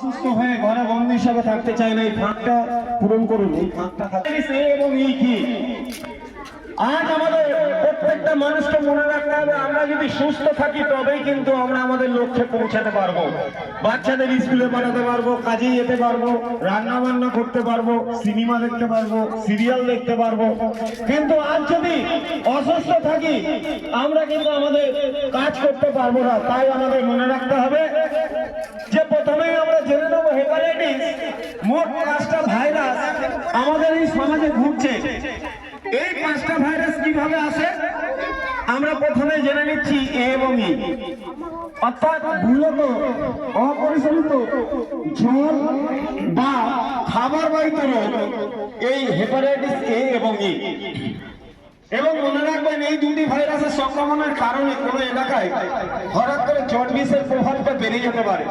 সুস্থ হয়ে ঘরে বন্দি হিসাবে থাকতে চায় না, এই ফাঁকটা পূরণ করুন, এই ফাঁকটা এবং এই কি? আজ আমাদের প্রত্যেকটা মানুষকে মনে রাখতে হবে, আমরা যদি সুস্থ থাকি তবেই কিন্তু আমরা আমাদের লক্ষ্যে পৌঁছাতে পারব। বাচ্চাদের স্কুলে পাঠাতে পারব কাজে যেতে পারব রান্না বান্না করতে পারব, সিনেমা দেখতে পারব, সিরিয়াল দেখতে পারব। কিন্তু আজ যদি অসুস্থ থাকি, আমরা কিন্তু আমাদের কাজ করতে পারব না। তাই আমাদের মনে রাখতে হবে যে প্রথমেই আমরা জেনে নেব হেপাটাইটিস, মোট পাঁচটা ভাইরাস আমাদের এই সমাজে ঘুরছে। এই পাঁচটা ভাইরাস কীভাবে আসে? আমরা প্রথমে জেনে নিচ্ছি এ এবং ই। অর্থাৎ মূলত অপরিচালিত জল বা খাবার রোগ, এই হেপাটাইটিস এ এবং ই। এবং মনে রাখবেন, এই দুটি ভাইরাসের সংক্রমণের কারণে কোনো এলাকায় হঠাৎ করে জন্ডিসের প্রভাবটা বেড়ে যেতে পারে।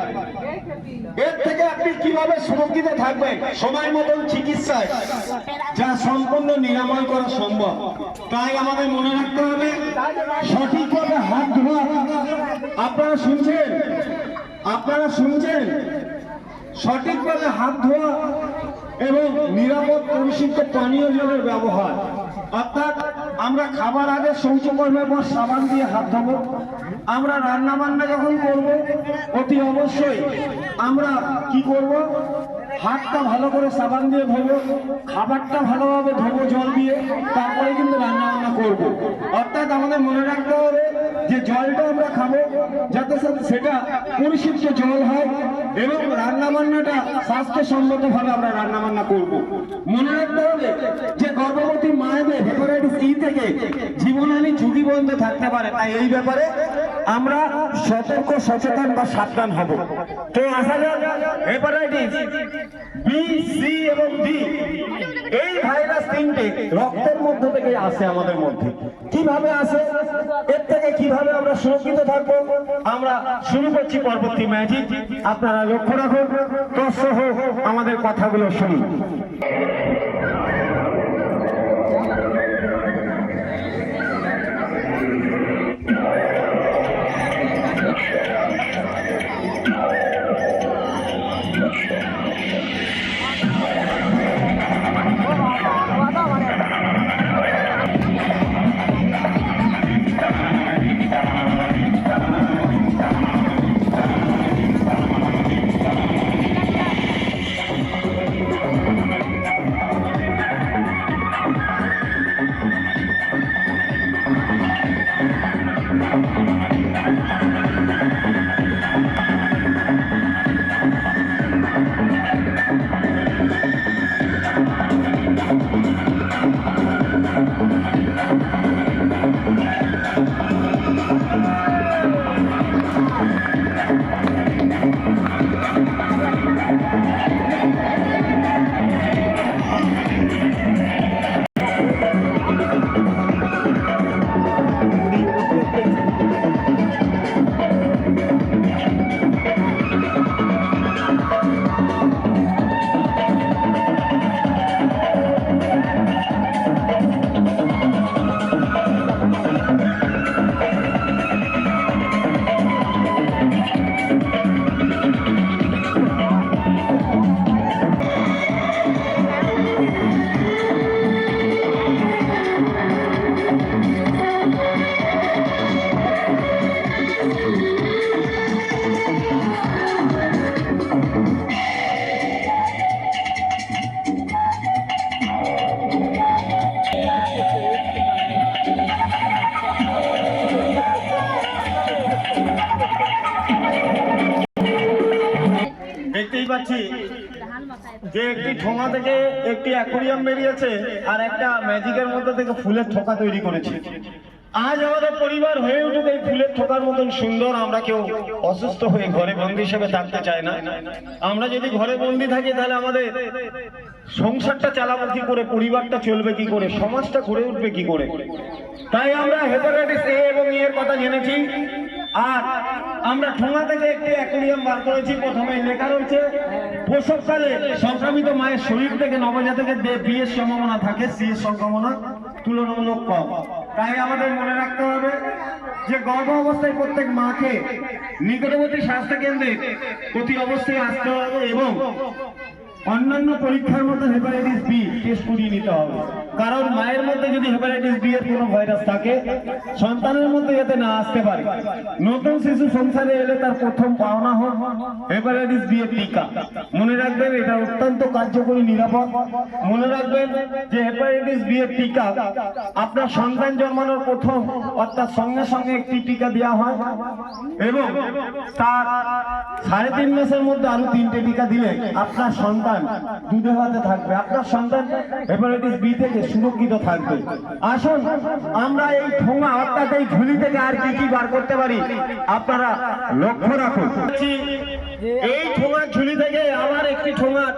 এর থেকে আপনি কীভাবে সুরক্ষিত থাকবেন? সময় মতন চিকিৎসায়, যা সম্পূর্ণ নিরাময় করা সম্ভব। তাই আমাদের মনে রাখতে হবে, সঠিকভাবে হাত ধোয়া। আপনারা শুনছেন? আপনারা শুনছেন? সঠিকভাবে হাত ধোয়া এবং নিরাপদ পরিশুদ্ধ পানীয় জলের ব্যবহার। অর্থাৎ আমরা খাবার আগে শৌচকর্মের পর সাবান দিয়ে হাত ধোবো। আমরা রান্না বান্না যখন করব, অতি অবশ্যই আমরা কি করব? হাতটা ভালো করে সাবান দিয়ে ধোবো, খাবারটা ভালোভাবে ধোবো জল দিয়ে, তারপরে কিন্তু রান্না বান্না করব। অর্থাৎ আমাদের মনে রাখতে হবে যে জলটা আমরা খাব, যাতে সেটা পরিশুদ্ধ জল হয় এবং রান্নাবান্নাটা স্বাস্থ্য স্বাস্থ্যসম্মত ভাবে আমরা রান্নাবান্না করব। মনে রাখতে হবে যে গর্ভবতী মায়েদের হেপাটাইটিস ই থেকে জীবনহানি ঝুঁকিপূর্ণ থাকতে পারে তাই এই ব্যাপারে আমরা সতর্ক, সচেতন বা সাবধান হব। তো আসা যাক হেপাটাইটিস বি সি এবং ডি এই ভাইরাস তিনটে রক্তের মধ্য থেকে আসে আমাদের মধ্যে। কীভাবে আসে? এর থেকে কীভাবে আমরা সুরক্ষিত থাকব? আমরা শুরু করছি পরবর্তী ম্যাজিক আপনারা লক্ষ্য রাখুন। সহ আমাদের কথাগুলো শুনুন। ঠোঙা থেকে একটি অ্যাকোরিয়াম বেরিয়েছে আর একটা ম্যাজিকের মধ্যে থেকে ফুলের ঠোকা তৈরি করেছে। আজ আমাদের পরিবার হয়ে উঠুক এই ফুলের থোকার মতন সুন্দর, আমরা কেউ অসুস্থ হয়ে ঘরে বন্দি হিসেবে থাকতে চাই না। আমরা যদি ঘরে বন্দি থাকি, তাহলে আমাদের সংসারটা চালাবো কি করে, পরিবারটা চলবে কি করে, সমাজটা গড়ে উঠবে কি করে? তাই আমরা হেপাটাইটিস এ এবং ই এর কথা জেনেছি। আর আমরা ঠোঙা থেকে একটি অ্যাকোরিয়াম বার করেছি, প্রথমে লেখা রয়েছে প্রসবকালে সংক্রামিত মায়ের শরীর থেকে নবজাতকের বিয়ের সম্ভাবনা থাকে সি এর সংক্রমণা তুলনামূলক কম। তাই আমাদের মনে রাখতে হবে যে গর্ভ অবস্থায় প্রত্যেক মাকে নিকটবর্তী স্বাস্থ্য কেন্দ্রে প্রতি অবস্থায় আসতে হবে এবং অন্যান্য পরীক্ষার মতো হেপাটাইটিস বি টেস্ট করিয়ে নিতে হবে। কারণ মায়ের মধ্যে যদি হেপাটাইটিস বি এর কোনো ভাইরাস থাকে, সন্তানের মধ্যে যাতে না আসতে পারে। নতুন শিশু সংসারে এলে তার প্রথম পাওনা হোক হেপাটাইটিস বি এর টিকা। মনে রাখবেন, এটা অত্যন্ত কার্যকরী, নিরাপদ। মনে রাখবেন যে হেপাটাইটিস বি এর টিকা আপনার সন্তান জন্মানোর প্রথম, অর্থাৎ সঙ্গে সঙ্গে একটি টিকা দেওয়া হয় এবং তার সাড়ে তিন মাসের মধ্যে আরও তিনটে টিকা দিলে আপনার সন্তান দুধে হাতে থাকবে। আপনার সন্তান হেপাটাইটিস বি থেকে সুরক্ষিত থাকবে। আসুন, আমরা এই ঠোঙা অর্থাৎ এই ঝুলি থেকে আর কি কি বার করতে পারি, আপনারা লক্ষ্য রাখুন। এই ঠোঙার ঝুলি থেকে আবার একটি ঠোঙার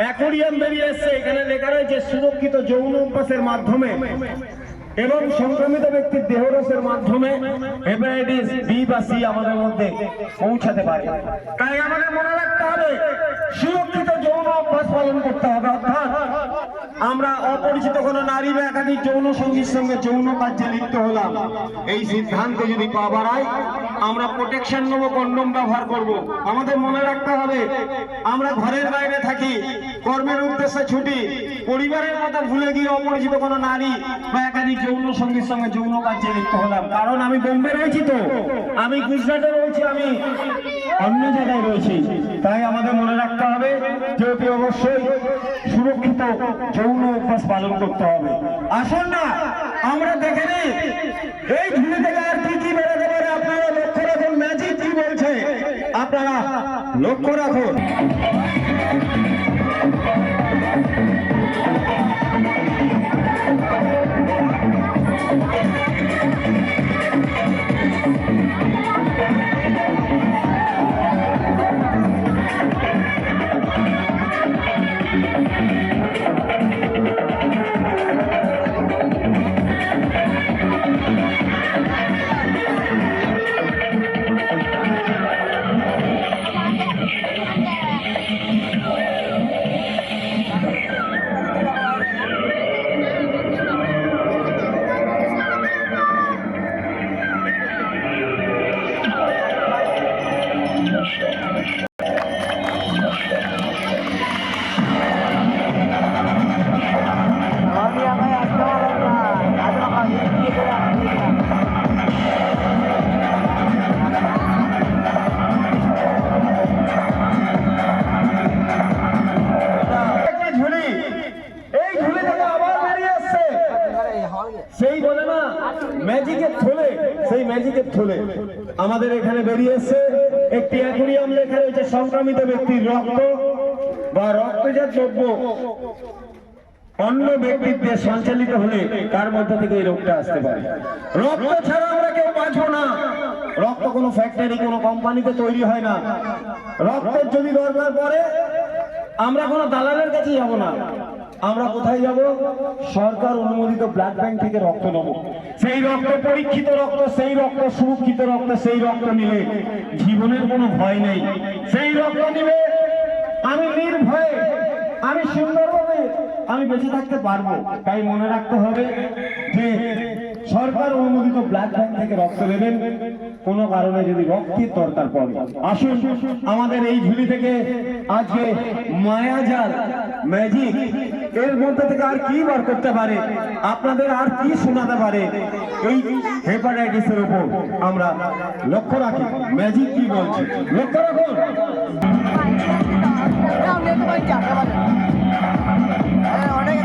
অ্যাকোরিয়াম বেরিয়ে এসছে। এখানে লেখা রয়েছে, সুরক্ষিত যৌন অভ্যাসের মাধ্যমে। এবং সংক্রমিত ব্যক্তির দেহরসের মাধ্যমে হেপাটাইটিস বি বা সি আমাদের মধ্যে পৌঁছাতে পারে। তাই আমাদের মনে রাখতে হবে, সুরক্ষিত যৌন অভ্যাস পালন করতে হবে। অর্থাৎ আমরা অপরিচিত কোনো নারী বা একাধিক যৌন সঙ্গীর সঙ্গে যৌন কার্যে লিপ্ত হলাম। এই সিদ্ধান্তে যদি পা বাড়াই, আমরা প্রোটেকশন নেব কন্ডম ব্যবহার করব। আমাদের মনে রাখতে হবে, আমরা ঘরের বাইরে থাকি কর্মের উদ্দেশ্যে ছুটি। পরিবারের কথা ভুলে গিয়ে অপরিচিত কোনো নারী বা একাধিক যৌন সঙ্গীর সঙ্গে যৌন কাজে লিপ্ত হলাম। কারণ আমি বোম্বে রয়েছি তো। আমি গুজরাটে রয়েছি, আমি অন্য জায়গায় রয়েছি। তাই আমাদের মনে রাখতে হবে যে অতি অবশ্যই সুরক্ষিত যৌন অভ্যাস পালন করতে হবে। আসুন না, আমরা দেখে নিই। এই ঝুলি থেকে আর কি কি বেরোতে পারে আপনারা লক্ষ্য রাখুন। ম্যাজিক কি বলছে? আপনারা লক্ষ্য রাখুন। Thank you. থলে আমাদের এখানে বেরিয়ে এসছে একটি অ্যাকুরিয়াম লেখা রয়েছে, সংক্রমিত ব্যক্তির রক্ত বা রক্তজাত দ্রব্য। অন্য ব্যক্তির দেহে সঞ্চালিত হলে তার মধ্যে থেকে এই রোগটা আসতে পারে? রক্ত ছাড়া আমরা কেউ বাঁচবো না। রক্ত কোনো ফ্যাক্টরি কোনো কোম্পানিতে তৈরি হয় না। রক্তের যদি দরকার পড়ে, আমরা কোনো দালালের কাছে যাব না। আমরা কোথায় যাব? সরকার অনুমোদিত ব্লাড ব্যাংক থেকে রক্ত নেব। সেই রক্ত পরীক্ষিত রক্ত, সেই রক্ত সুরক্ষিত রক্ত, সেই রক্ত নিলে জীবনের কোনো ভয় নেই। সেই রক্ত নিবে আমি নির্ভয়ে, আমি সুন্দরভাবে, আমি বেঁচে থাকতে পারব। তাই মনে রাখতে হবে যে সরকার অনুমোদিত ব্লাড ব্যাংক থেকে রক্ত নেবেন, কোনো কারণে যদি রক্তের দরকার পড়ে। আসুন, আমাদের এই ঝুলি থেকে আজকে মায়াজাল ম্যাজিক এর মধ্যে থেকে আর কি বার করতে পারে? আপনাদের আর কি শোনাতে পারে? এই হেপাটাইটিসের উপর আমরা লক্ষ্য রাখি। ম্যাজিক কি বলছি? লক্ষ্য রাখুন। অনেক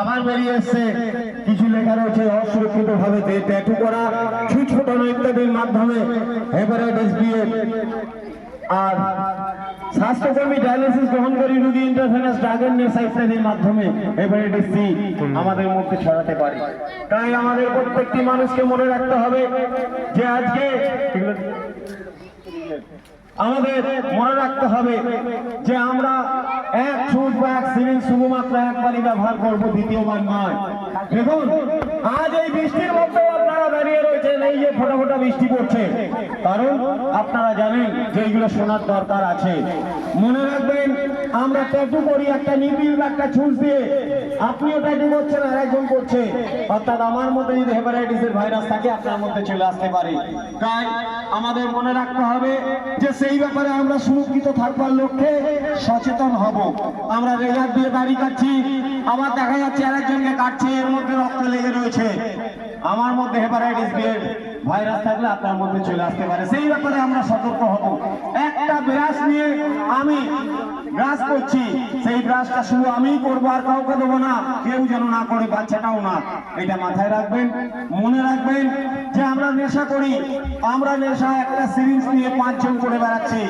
আবার বেরিয়ে এসছে। কিছু লেখা রয়েছে অসুরক্ষিত ভাবে ট্যাটু করা ছুট ইত্যাদির মাধ্যমে আর স্বাস্থ্যকর্মী ডায়ালিসিস গ্রহণকারী রোগী ইন্টারফেনাস ড্রাগের নেশা ইত্যাদির মাধ্যমে হেপাটাইটিস সি আমাদের মধ্যে ছড়াতে পারে। তাই আমাদের প্রত্যেকটি মানুষকে মনে রাখতে হবে যে আজকে আমাদের মনে রাখতে হবে যে আমরা এক ছুট বা এক সিরিঞ্জ শুধুমাত্র একবারই ব্যবহার করব দ্বিতীয়বার নয়। দেখুন, আজ এই বৃষ্টির মধ্যে আপনারা দাঁড়িয়ে রয়েছেন, এই যে ফোটা ফোটা বৃষ্টি পড়ছে। কারণ আপনারা জানেন যে এইগুলো শোনার দরকার আছে। মনে রাখবেন, আমরা ট্যাটু করি একটা নিবিড় একটা ছুঁচ দিয়ে আপনিও ট্যাটু করছেন আর একজন করছে অর্থাৎ আমার মধ্যে যদি হেপাটাইটিসের ভাইরাস থাকে, আপনার মধ্যে চলে আসতে পারে। তাই আমাদের মনে রাখতে হবে যে সেই ব্যাপারে আমরা সুরক্ষিত থাকবার লক্ষ্যে সচেতন হব। আমরা রেজার দিয়ে দাড়ি কাটছি, আবার দেখা যাচ্ছে আরেকজনকে কাটছে, এর মধ্যে রক্ত লেগে রয়েছে। আমার মধ্যে হেপাটাইটিস বি এর ভাইরাস থাকলে আপনার মধ্যে চলে আসতে পারে। সেই ব্যাপারে আমরা সতর্ক হব। একটা ব্রাশ নিয়ে আমি ব্রাশ করছি। সেই ব্রাশটা শুধু আমিই করব আর কাউকে দেবো না। কেউ যেন না করে, বাচ্চাটাও না। এটা মাথায় রাখবেন, মনে রাখবেন যে আমরা নেশা করি। আমরা নেশা একটা সিরিজ নিয়ে পাঁচজন করে বেড়াচ্ছি।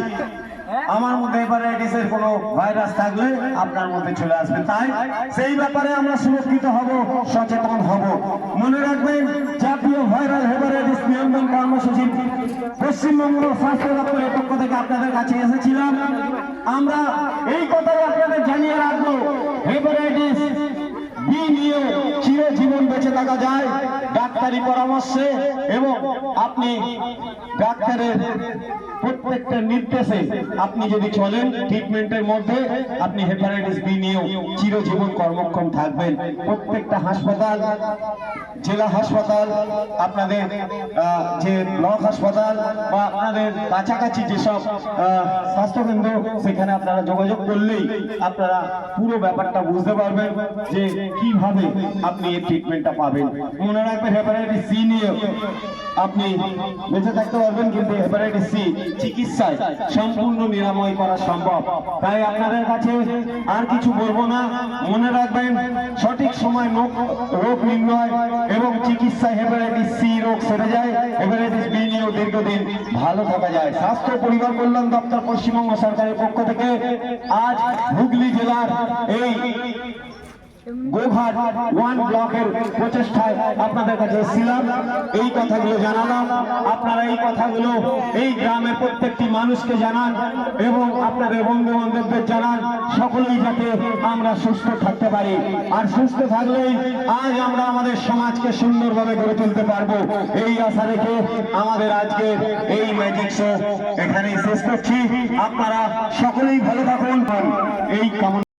আমার মধ্যে হেপাটাইটিস এর কোনো ভাইরাস থাকলে আপনার মধ্যে চলে আসবে। তাই সেই ব্যাপারে আমরা সুরক্ষিত হব, সচেতন হব। মনে রাখবেন, জাতীয় ভাইরাল হেপাটাইটিস নিয়ন্ত্রণ কর্মসূচি পশ্চিমবঙ্গ স্বাস্থ্য দপ্তরের পক্ষ থেকে আপনাদের কাছে এসেছিলাম। আমরা এই কথাই আপনাদের জানিয়ে রাখব হেপাটাইটিস বি নিয়ে চিরজীবন বেঁচে থাকা যায়। ডাক্তারি পরামর্শে এবং আপনি ডাক্তারের প্রত্যেকটা নির্দেশে আপনি যদি চলেন ট্রিটমেন্টের মধ্যে আপনি হেপাটাইটিস বি নিয়েও চিরজীবন কর্মক্ষম থাকবেন। প্রত্যেকটা হাসপাতাল, জেলা হাসপাতাল, আপনাদের যে ব্লক হাসপাতাল বা আপনাদের কাছাকাছি যেসব স্বাস্থ্যকেন্দ্র, সেখানে আপনারা যোগাযোগ করলেই আপনারা পুরো ব্যাপারটা বুঝতে পারবেন যে কীভাবে আপনি এই ট্রিটমেন্টটা পাবেন। মনে রাখবেন হেপাটাইটিস সি নিয়ে আপনি বেঁচে থাকতে পারবেন, কিন্তু সি চিকিৎসায় সম্পূর্ণ নিরাময় করা সম্ভব। তাই আপনাদের কাছে আর কিছু বলব না। মনে রাখবেন, সঠিক সময় রোগ নির্ণয় এবং চিকিৎসায় হেপাটাইটিস সি রোগ সেরে যায় হেপাটাইটিস বি নিয়েও দীর্ঘদিন ভালো থাকা যায়। স্বাস্থ্য, পরিবার কল্যাণ দপ্তর, পশ্চিমবঙ্গ সরকারের পক্ষ থেকে আজ হুগলি জেলার এই গোঘাট ওয়ান ব্লকের প্রচেষ্টায় আপনাদের কাছে এসেছিলাম। এই কথাগুলো জানালাম। আপনারা এই কথাগুলো এই গ্রামের প্রত্যেকটি মানুষকে জানান এবং আপনাদের বন্ধু বান্ধবদের জানান। সকলেই যাতে আমরা সুস্থ থাকতে পারি। আর সুস্থ থাকলেই আজ আমরা আমাদের সমাজকে সুন্দরভাবে গড়ে তুলতে পারব। এই আশা রেখে আমাদের আজকে এই ম্যাজিক শো এখানেই শেষ করছি। আপনারা সকলেই ভালো থাকুন। এই কামনা